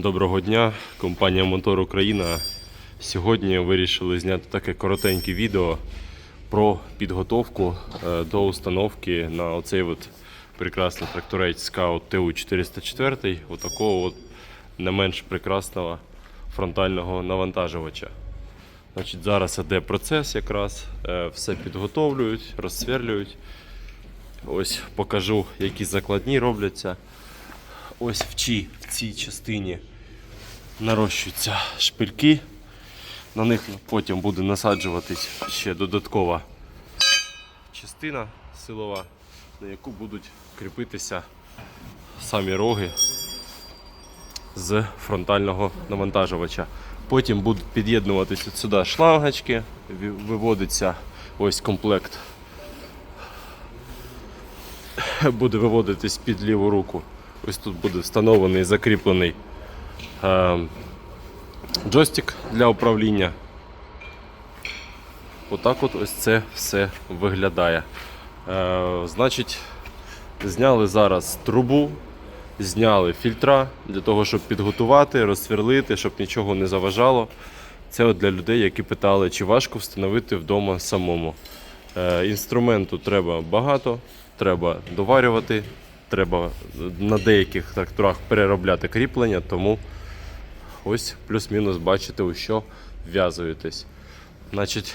Доброго дня, компанія Мотор Україна. Сьогодні вирішили зняти таке коротеньке відео про підготовку е, до установки на оцей от прекрасний тракторець Scout TU404, отакого от не менш прекрасного фронтального навантажувача. Значить, зараз іде процес якраз, е, все підготовлюють, розсверлюють. Ось покажу, які закладні робляться. Ось в, цій, в цій частині нарощуються шпильки. На них потім буде насаджуватись ще додаткова частина силова, на яку будуть кріпитися самі роги з фронтального навантажувача. Потім будуть під'єднуватися от сюди шлангочки, виводиться ось комплект буде виводитись під ліву руку. Ось тут буде встановлений закріплений джойстик для управління. Отак от ось це все виглядає. Е, значить, зняли зараз трубу, зняли фільтра для того, щоб підготувати, розсверлити, щоб нічого не заважало. Це от для людей, які питали, чи важко встановити вдома самому. Е, інструменту треба багато, треба доварювати, треба на деяких тракторах переробляти кріплення, тому ось плюс-мінус бачите, у що вв'язуєтесь. Значить,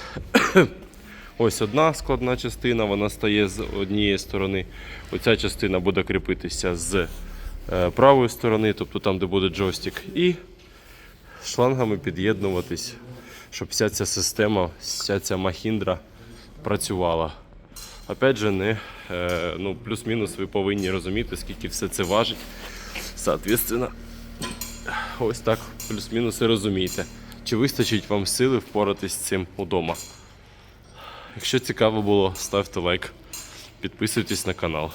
ось одна складна частина, вона стає з однієї сторони. Оця частина буде кріпитися з е, правої сторони, тобто там, де буде джойстик, і шлангами під'єднуватись, щоб вся ця система, вся ця махіндра працювала. Опять же, не, е, ну, плюс-мінус ви повинні розуміти, скільки все це важить. Соответственно, ось так плюс-мінус і розумієте. Чи вистачить вам сили впоратись з цим удома? Якщо цікаво було, ставте лайк, підписуйтесь на канал.